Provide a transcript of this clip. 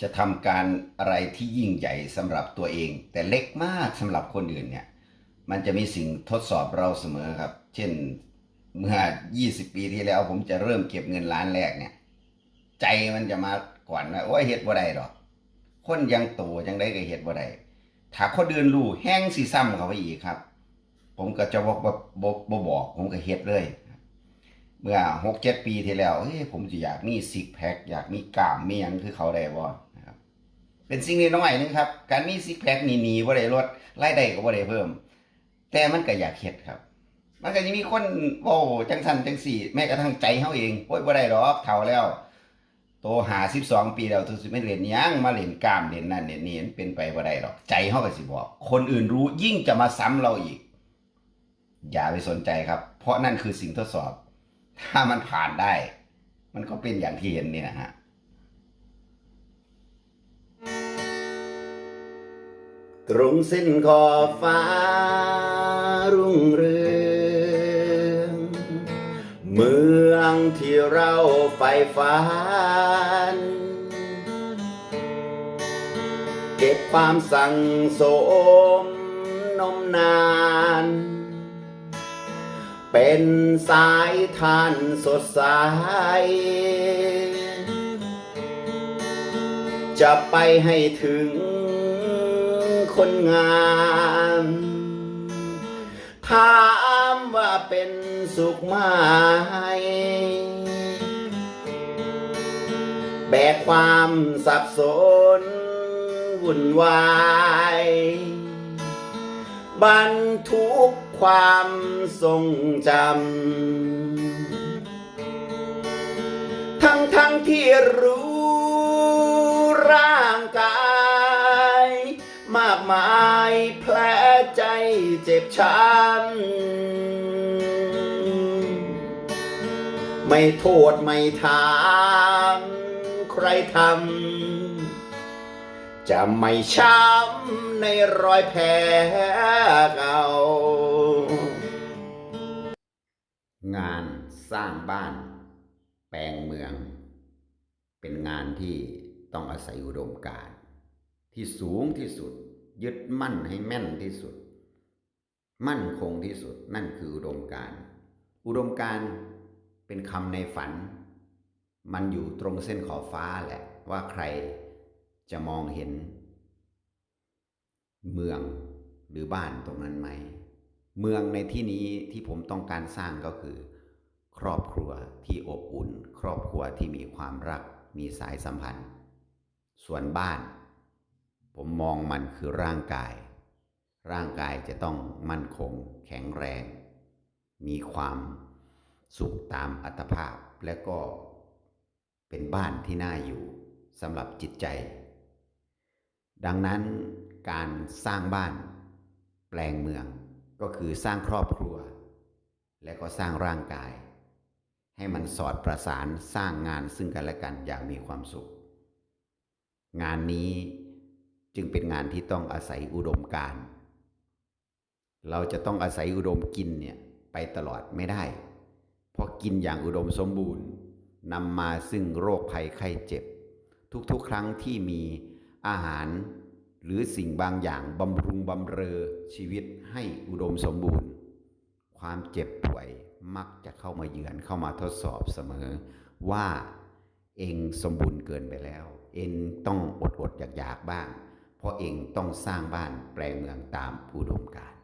จะทำการอะไรที่ยิ่งใหญ่สำหรับตัวเอง แต่เล็กมากสำหรับคนอื่นเนี่ย มันจะมีสิ่งทดสอบเราเสมอครับ เช่นเมื่อ 20 ปีที่แล้วผมจะเริ่มเก็บเงินล้านแรกเนี่ย ใจมันจะมาก่อนว่าโอ้ยเฮ็ดบ่ได้ดอก คนยังโตจังได้ก็เฮ็ดบ่ได้ถ้าคนอื่นรู้แห้งสิซ้ำเขาไปอีกครับ ผมก็จะบอกบ่บ่บ่บอก ผมก็เฮ็ดเลยเมื่อหกเจ็ดปีที่แล้วเฮ้ยผมจะอยากมีซิกแพคอยากมีกล้ามมีหยังคือเขาได้บ่ เป็นสิ่งน้อยนึงครับ การมีซิกแพคนี่หนีบ่ได้ลดรายได้ก็บ่ได้เพิ่ม แต่มันก็อยากเฮ็ดครับ มันก็จะมีคนโอ้จังสันจังสี่ แม้กระทั่งใจเฮาเองโอ้ยบ่ได้ดอกเฒ่าแล้วโตหา12ปีแล้วทุกสิไม่เล่นยังมาเล่นกล้ามเล่นนั่นเล่นนี่เป็นไปบ่ได้ดอกใจเฮาก็สิบอก คนอื่นรู้ยิ่งจะมาซ้ำเราอีก อย่าไปสนใจครับ เพราะนั่นคือสิ่งทดสอบ ถ้ามันผ่านได้ มันก็เป็นอย่างที่เห็นนี่นะฮะ ตรงเส้นขอบฟ้ารุ่งเรืองเมืองที่เราใฝ่ฝัน เก็บความสั่งสมนมนาน เป็นสายทานสดใสจะไปให้ถึง คนงานถามว่าเป็นสุขไหมแบกความสับสนวุ่นวายบรรทุกความทรงจำ ทั้งทั้งที่รู้ แผลใจเจ็บช้ำไม่โทษไม่ถามใครทำจะไม่ช้ำในรอยแผลเก่างานสร้างบ้าน แปลงเมือง เป็นงานที่ต้องอาศัยอุดมการณ์ที่สูงที่สุด ยึดมั่นให้แม่นที่สุด มั่นคงที่สุดนั่นคืออุดมการอุดมการเป็นคำในฝัน มันอยู่ตรงเส้นขอบฟ้าแหละว่าใครจะมองเห็น เมืองหรือบ้านตรงนั้นไหม เมืองในที่นี้ที่ผมต้องการสร้างก็คือ ครอบครัวที่อบอุ่น ครอบครัวที่มีความรักมีสายสัมพันธ์ ส่วนบ้าน ผมมองมันคือร่างกาย ร่างกายจะต้องมั่นคง แข็งแรง มีความสุขตามอัตภาพและก็เป็นบ้านที่น่าอยู่สำหรับจิตใจ ดังนั้นการสร้างบ้าน แปลงเมืองก็คือสร้างครอบครัว และก็สร้างร่างกาย ให้มันสอดประสานสร้างงานซึ่งกันและกันอย่างมีความสุข งานนี้ จึงเป็นงานที่ต้องอาศัยอุดมการเราจะต้องอาศัยอุดมกินเนี่ยไปตลอดไม่ได้ เพราะกินอย่างอุดมสมบูรณ์นำมาซึ่งโรคภัยไข้เจ็บ ทุกๆ ครั้งที่มีอาหาร หรือสิ่งบางอย่างบำรุงบำเรอชีวิตให้อุดมสมบูรณ์ ความเจ็บป่วยมักจะเข้ามาเยือนเข้ามาทดสอบเสมอ ว่าเองสมบูรณ์เกินไปแล้ว เองต้องอดอดอยากอยากๆบ้าง เพราะเองต้องสร้างบ้านแปลงเมืองตามอุดมการ